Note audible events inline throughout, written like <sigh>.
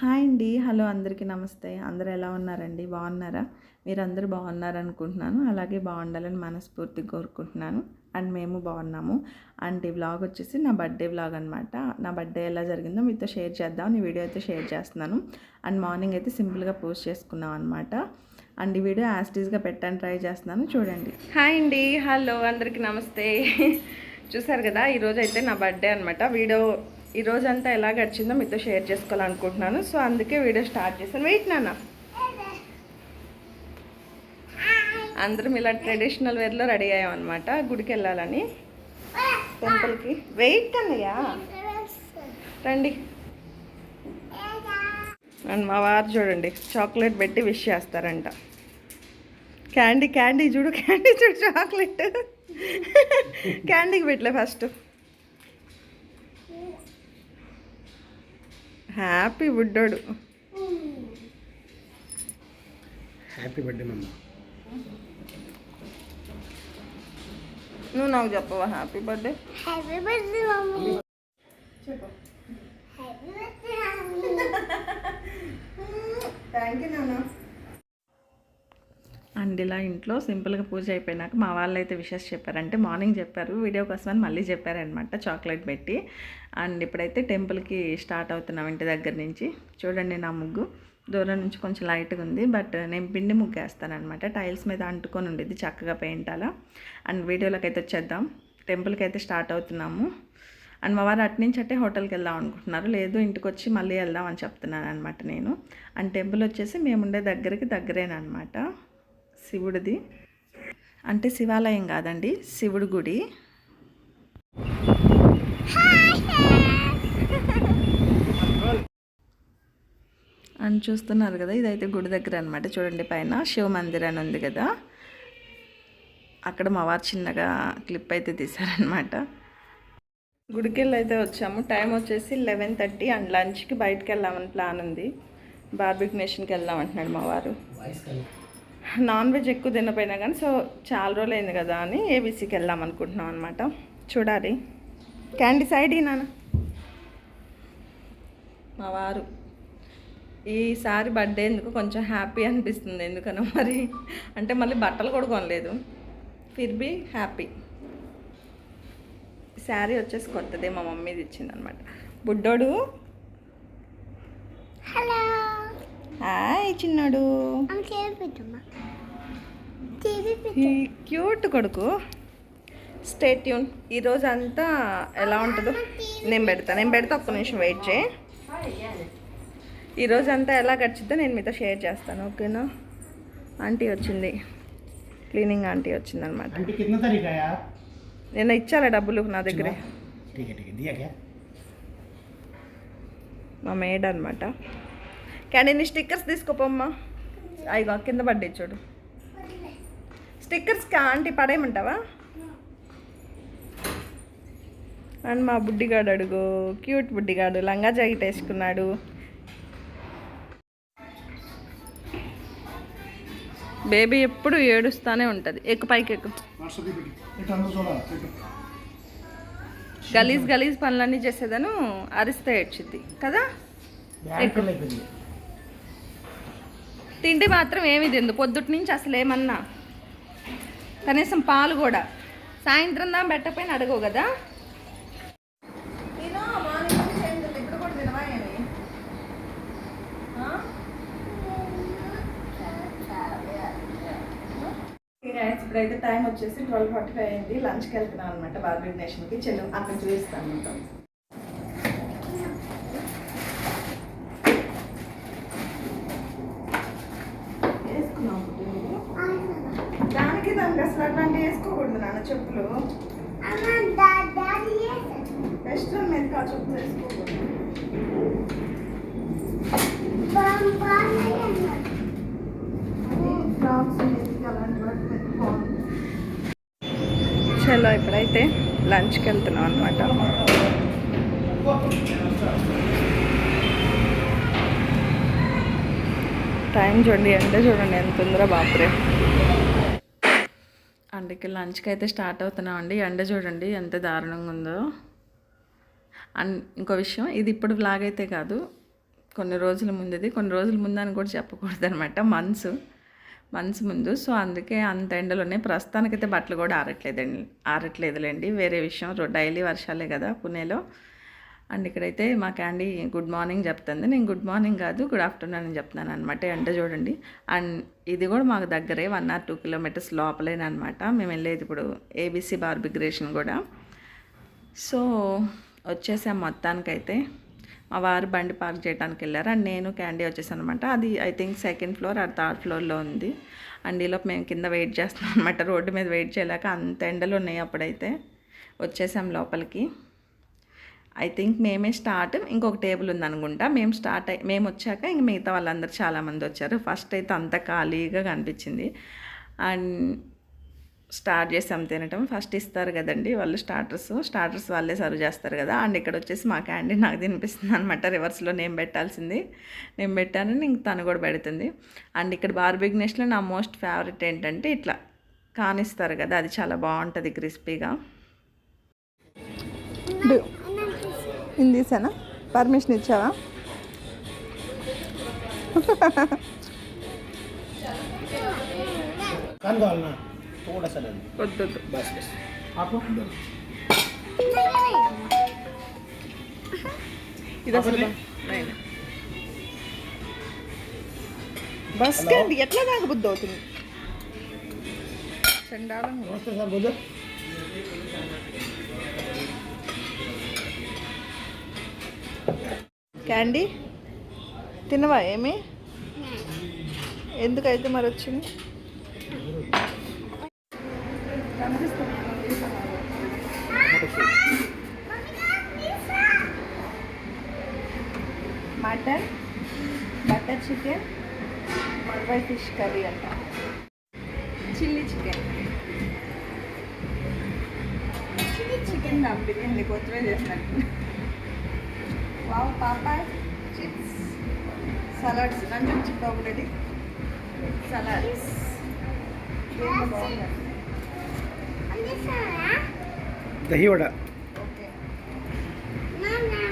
Hi అండి. Hello అందరికీ నమస్తే. అందరూ ఎలా ఉన్నారండి? బాగున్నారా? మీరందరూ బాగున్నారనుకుంటున్నాను. అలాగే బాగుండాలని మనస్ఫూర్తిగా కోరుకుంటున్నాను. అండ్ మేము బాగున్నాము. అండ్ ఈ వ్లాగ్ వచ్చేసి నా బర్త్డే వ్లాగ్ అనమాట నా బర్త్డే ఎలా జరిగిందో మీతో షేర్ చేద్దాం. ఈ వీడియో అయితే షేర్ చేస్తున్నాను. అండ్ మార్నింగ్ అయితే సింపుల్గా పోస్ట్ చేసుకున్నాం అనమాట అండ్ ఈ వీడియో యాస్టీస్గా పెట్టాను ట్రై చేస్తున్నాను. చూడండి. హాయ్ అండి. హలో అందరికీ నమస్తే. చూసారు కదా ఈరోజు అయితే నా బర్త్డే అనమాట వీడియో ఈ రోజంతా ఎలా గడిచిందో మీతో షేర్ చేసుకోవాలనుకుంటున్నాను. సో అందుకే వీడియో స్టార్ట్ చేశాను. వెయిట్ నాన్న. అందరం ఇలా ట్రెడిషనల్ వేర్లో రెడీ అయ్యామన్నమాట. గుడికి వెళ్ళాలని. టెంపుల్కి. వెయిట్ అన్నయ్యా. రండి. అండ్ మా వారు చూడండి చాక్లెట్ పెట్టి విష్ చేస్తారంట. క్యాండీ క్యాండీ చూడు క్యాండీ చూడు చాక్లెట్. క్యాండీకి పెట్టలే ఫస్ట్. హ్యాపీ బుడ్డోడు హ్యాపీ బర్త్డే మమ్మ. నువ్వు నాకు చెప్పవా happy birthday? Happy birthday mummy. చెప్పు. Happy birthday mummy. <laughs> Thank you నాన్న. అండ్ ఇలా ఇంట్లో సింపుల్గా పూజ అయిపోయినాక మా వాళ్ళు అయితే విషెస్ చెప్పారంటే మార్నింగ్ చెప్పారు. వీడియో కోసం అని మళ్ళీ చెప్పారనమాట చాక్లెట్ పెట్టి. అండ్ ఇప్పుడైతే టెంపుల్కి స్టార్ట్ అవుతున్నాం ఇంటి దగ్గర నుంచి. చూడండి నా ముగ్గు. దూరం నుంచి కొంచెం లైట్గా ఉంది. బట్ నేను పిండి ముగ్గు వేస్తానమాట టైల్స్ మీద అంటుకొని ఉండేది చక్కగా పెయింట్ అలా. అండ్ వీడియోలోకి అయితే వచ్చేద్దాం. టెంపుల్కి అయితే స్టార్ట్ అవుతున్నాము. అండ్ మా వారు అటు నుంచి అంటే హోటల్కి వెళ్దాం అనుకుంటున్నారు. లేదు ఇంటికి వచ్చి మళ్ళీ వెళ్దాం అని చెప్తున్నాను అనమాట నేను. అండ్ టెంపుల్ వచ్చేసి మేము ఉండే దగ్గరికి దగ్గరేనమాట శివుడిది. అంటే శివాలయం కాదండి శివుడి గుడి. అని చూస్తున్నారు కదా ఇదైతే గుడి దగ్గర అనమాట చూడండి పైన శివ మందిర్ అని ఉంది కదా. అక్కడ మా వారు చిన్నగా క్లిప్ అయితే తీశారనమాట గుడికెళ్ళి అయితే వచ్చాము. టైం వచ్చేసి లెవెన్ థర్టీ అండ్ లంచ్కి బయటకు వెళ్దామని ప్లాన్ ఉంది. బార్బిక్ నేషన్కి వెళ్దాం అంటున్నాడు మా వారు. నాన్ వెజ్ ఎక్కువ తినపోయినా కానీ సో చాలా రోజులు అయింది కదా అని ఏబీసీకి వెళ్దాం అనుకుంటున్నాం అనమాట చూడాలి. క్యాండీ సైడ్ ఈ నాన్న. మా వారు. ఈసారి బర్త్డే ఎందుకు కొంచెం హ్యాపీ అనిపిస్తుంది ఎందుకనో మరి. అంటే మళ్ళీ బట్టలు కూడా కొనలేదు. Phir be happy. శారీ వచ్చేసి కొత్తదే మా మమ్మీది ఇచ్చిందనమాట బుడ్డోడు. హలో. హాయ్ చిన్నాడు. క్యూట్ కొడుకు. స్టే ట్యూన్ ఈరోజు అంతా ఎలా ఉంటుందో నేను పెడతా. నేను పెడతా ఒక్క నిమిషం వెయిట్ చేయి. ఈరోజు అంతా ఎలా గడిచిద్దో నేను మీతో షేర్ చేస్తాను ఓకేనా? ఆంటీ వచ్చింది. క్లీనింగ్ ఆంటీ వచ్చింది అనమాట నేను ఇచ్చాలే డబ్బులు నా దగ్గరే. మా మేడ్ అనమాట కానీ నీ స్టిక్కర్స్ తీసుకోపోమ్మా? అయ్యో కింద పడ్డాయి చూడు. Stickers aunty పడేయమంటావా? అండ్ మా బుడ్డిగాడు అడుగు. క్యూట్ బుడ్డిగాడు. లంగా జాకెట్ వేసుకున్నాడు. బేబీ ఎప్పుడు ఏడుస్తూనే ఉంటుంది. ఎక్కు పైకి ఎక్కు. గలీజ్ గలీజ్ పనులన్నీ చేసేదాను. అరిస్తే ఏడ్చిద్ది. కదా? ఎక్కువ తిండి మాత్రం ఏమి తిందు పొద్దుటి నుంచి అసలు ఏమన్నా కనీసం పాలు కూడా సాయంత్రం దా పెట్టకపోయినా అడగవు కదా. ఇప్పుడైతే టైం వచ్చేసి ట్వెల్వ్ ఫార్టీ ఫైవ్ అయింది లంచ్కి వెళ్తున్నాం అనమాట బార్బీ నేషన్కి చెల్లి అక్కడ చూపిస్తాను మీకు వేసుకున్నాం దానికి అసలు అట్లాంటివి వేసుకోకూడదు నాన్న చెప్పులు. వెస్ట్రన్ మీద కా చెప్పులు వేసుకోకూడదు? చలో ఇప్పుడైతే లంచ్కి వెళ్తున్నాం అనమాట టైం చూడండి ఎండ చూడండి ఎంత ఉందిరా బాపురే. అందుకే లంచ్కి అయితే స్టార్ట్ అవుతున్నామండి. ఎండ చూడండి ఎంత దారుణంగా ఉందో. అండ్ ఇంకో విషయం ఇది ఇప్పుడు వ్లాగ్ అయితే కాదు. కొన్ని రోజుల ముందుది. కొన్ని రోజుల ముందు అని కూడా చెప్పకూడదు అనమాట మంత్స్ మంత్స్ ముందు. సో అందుకే అంత ఎండలు ఉన్నాయి ప్రస్తుతానికైతే బట్టలు కూడా ఆరట్లేదండి ఆరట్లేదులేండి. వేరే విషయం. డైలీ వర్షాలే కదా పుణేలో. అండ్ ఇక్కడైతే మా క్యాండీ గుడ్ మార్నింగ్ చెప్తుంది. నేను గుడ్ మార్నింగ్ కాదు గుడ్ ఆఫ్టర్నూన్ అని చెప్తున్నాను అనమాట ఎండ చూడండి. అండ్ ఇది కూడా మాకు దగ్గరే వన్ ఆర్ టూ కిలోమీటర్స్ లోపలేనమాట మేము వెళ్ళేది ఇప్పుడు ఏబీసీ బార్బిగ్రేషన్ కూడా. సో వచ్చేసాం మొత్తానికైతే. మా వారు బండి పార్క్ చేయడానికి వెళ్ళారు. అండ్ నేను క్యాండీ వచ్చేసాను అనమాట అది I think second floor or third ఫ్లోర్లో ఉంది. అండ్ ఈలోపు మేము కింద వెయిట్ చేస్తున్నాం అనమాట రోడ్డు మీద వెయిట్ చేయలేక అంత ఎండలు ఉన్నాయి అప్పుడైతే. వచ్చేసాం లోపలికి. ఐ థింక్ మేమే స్టార్ట్ ఇంకొక టేబుల్ ఉంది అనుకుంటా మేము స్టార్ట్ అయ్యి మేము వచ్చాక ఇంక మిగతా వాళ్ళందరూ చాలామంది వచ్చారు. ఫస్ట్ అయితే అంత ఖాళీగా కనిపించింది. అండ్ స్టార్ట్ చేసాం తినటం. ఫస్ట్ ఇస్తారు కదండి వాళ్ళు స్టార్టర్స్ స్టార్టర్స్ వాళ్ళే సర్వ్ చేస్తారు కదా. అండ్ ఇక్కడ వచ్చేసి మా క్యాండీ నాకు తినిపిస్తుంది అనమాట రివర్స్లో నేను పెట్టాల్సింది. నేను పెట్టాను ఇంక తను కూడా పెడుతుంది. అండ్ ఇక్కడ బార్బిగ్నెస్లో నా మోస్ట్ ఫేవరెట్ ఏంటంటే ఇట్లా కానిస్తారు కదా. అది చాలా బాగుంటుంది క్రిస్పీగా నేను తీసానా? పర్మిషన్ ఇచ్చావా? బస్ ఎట్లా తాగబుద్ధి అవుతుంది? చండాలంగా క్యాండీ? తినవా ఏమి? ఎందుకైతే మరి వచ్చింది? మటన్ బటర్ చికెన్ మల్వై ఫిష్ కర్రీ అంట. Chilli chicken. Chilli chicken dum biryani కొత్తిమీర చేసినట్టు. papai chips salads ranjan chip already salads the hero. Okay. No, no,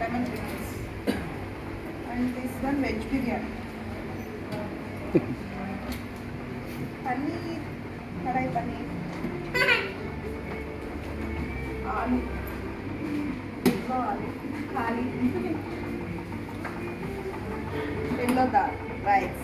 Lemon pickles. And this one, veg biryani. Pani. Karai pani. Aloo. ఇంట్లో ఖాళీ yellow dal rice.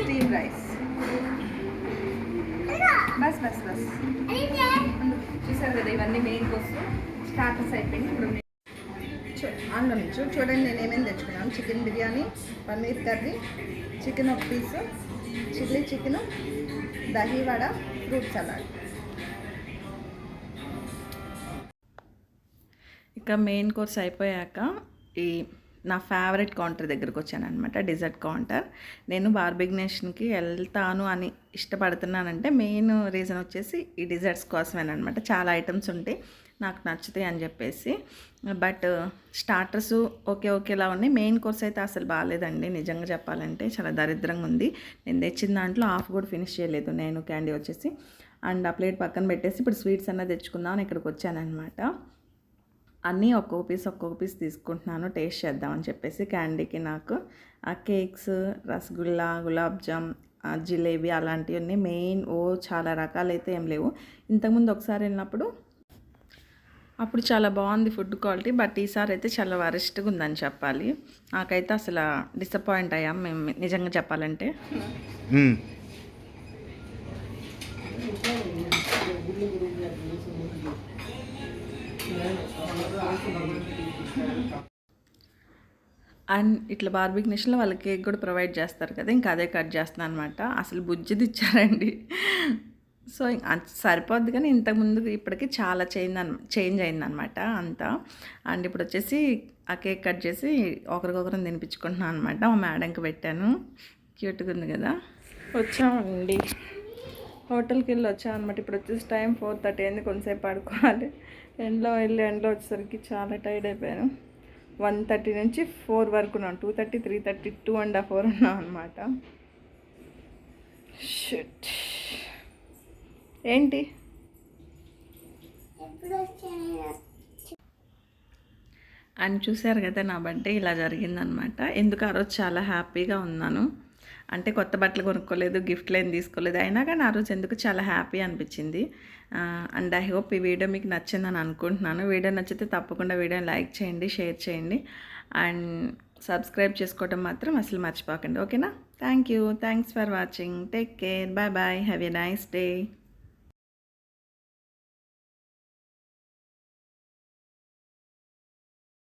Steam rice. Bus బస్ బస్. చూసారు కదా ఇవన్నీ main కోసం స్టార్టర్స్ అయిపోయింది ఇప్పుడు చూ అందులో నుంచి చూడండి నేను ఏమేమి తెచ్చుకున్నాను. Chicken biryani paneer curry chicken ఒక piece chilli chicken dahi vada fruit salad. ఇక మెయిన్ కోర్స్ అయిపోయాక ఈ నా ఫేవరెట్ కౌంటర్ దగ్గరకు వచ్చాను అనమాట డిజర్ట్ కౌంటర్ నేను బార్బిగ్నేషన్కి వెళ్తాను అని ఇష్టపడుతున్నానంటే మెయిన్ రీజన్ వచ్చేసి ఈ డిజర్ట్స్ కోసమేనమాట చాలా ఐటమ్స్ ఉంటాయి నాకు నచ్చుతాయి అని చెప్పేసి. బట్ స్టార్టర్స్ ఓకే ఓకేలా ఉన్నాయి. మెయిన్ కోర్స్ అయితే అసలు బాగాలేదండి నిజంగా చెప్పాలంటే చాలా దరిద్రంగా ఉంది. నేను తెచ్చిన దాంట్లో హాఫ్ కూడా ఫినిష్ చేయలేదు నేను క్యాండీ వచ్చేసి. అండ్ ఆ ప్లేట్ పక్కన పెట్టేసి ఇప్పుడు స్వీట్స్ అన్న తెచ్చుకుందామని ఇక్కడికి వచ్చానమాట అన్నీ ఒక్కొక్క పీస్ ఒక్కొక్క పీస్ తీసుకుంటున్నాను. టేస్ట్ చేద్దామని చెప్పేసి క్యాండీకి నాకు. ఆ కేక్స్ రసగుల్లా గులాబ్ జామ్ జిలేబీ అలాంటివన్నీ మెయిన్. ఓ చాలా రకాలైతే ఏం లేవు. ఇంతకుముందు ఒకసారి వెళ్ళినప్పుడు అప్పుడు చాలా బాగుంది ఫుడ్ క్వాలిటీ బట్ ఈసారి అయితే చాలా వరస్ట్గా ఉందని చెప్పాలి. నాకైతే అసలు డిసప్పాయింట్ అయ్యాం మేము నిజంగా చెప్పాలంటే. అండ్ ఇట్లా బార్బిక్ నేషన్లో వాళ్ళకి కేక్ కూడా ప్రొవైడ్ చేస్తారు కదా ఇంకా అదే కట్ చేస్తున్నాను అనమాట అసలు బుజ్జిది ఇచ్చారండి సో సరిపోద్ది కానీ ఇంతకుముందు ఇప్పటికి చాలా చేంజ్ అన్ చేంజ్ అయిందనమాట అంతా. అండ్ ఇప్పుడు వచ్చేసి ఆ కేక్ కట్ చేసి ఒకరికొకరు తినిపించుకుంటున్నాను అనమాట మా మేడంకి పెట్టాను. క్యూట్గా ఉంది కదా. వచ్చామండి. హోటల్కి వెళ్ళి వచ్చామన్నమాట. ఇప్పుడు వచ్చేసి టైం ఫోర్ థర్టీ అయింది. కొంతసేపు పడుకోవాలి. ఎండ్లో వెళ్ళి ఎండ్లో వచ్చేసరికి చాలా టైర్డ్ అయిపోయాను. వన్ థర్టీ నుంచి ఫోర్ వరకు ఉన్నాను two thirty three thirty two and half hour ఉన్నాం అనమాట షిట్ ఏంటి? అని అండ్ చూశారు కదా నా బర్త్డే ఇలా జరిగిందనమాట ఎందుకు ఆ రోజు చాలా హ్యాపీగా ఉన్నాను. అంటే కొత్త బట్టలు కొనుక్కోలేదు గిఫ్ట్లు ఏం తీసుకోలేదు. అయినా కానీ ఆ రోజు ఎందుకు చాలా హ్యాపీ అనిపించింది. అండ్ ఐ హోప్ ఈ వీడియో మీకు నచ్చిందని అనుకుంటున్నాను. వీడియో నచ్చితే తప్పకుండా వీడియోని లైక్ చేయండి షేర్ చేయండి. అండ్ సబ్స్క్రైబ్ చేసుకోవడం మాత్రం అసలు మర్చిపోకండి. ఓకేనా? Thank you. Thanks for watching. Take care. Bye bye. Have a nice day.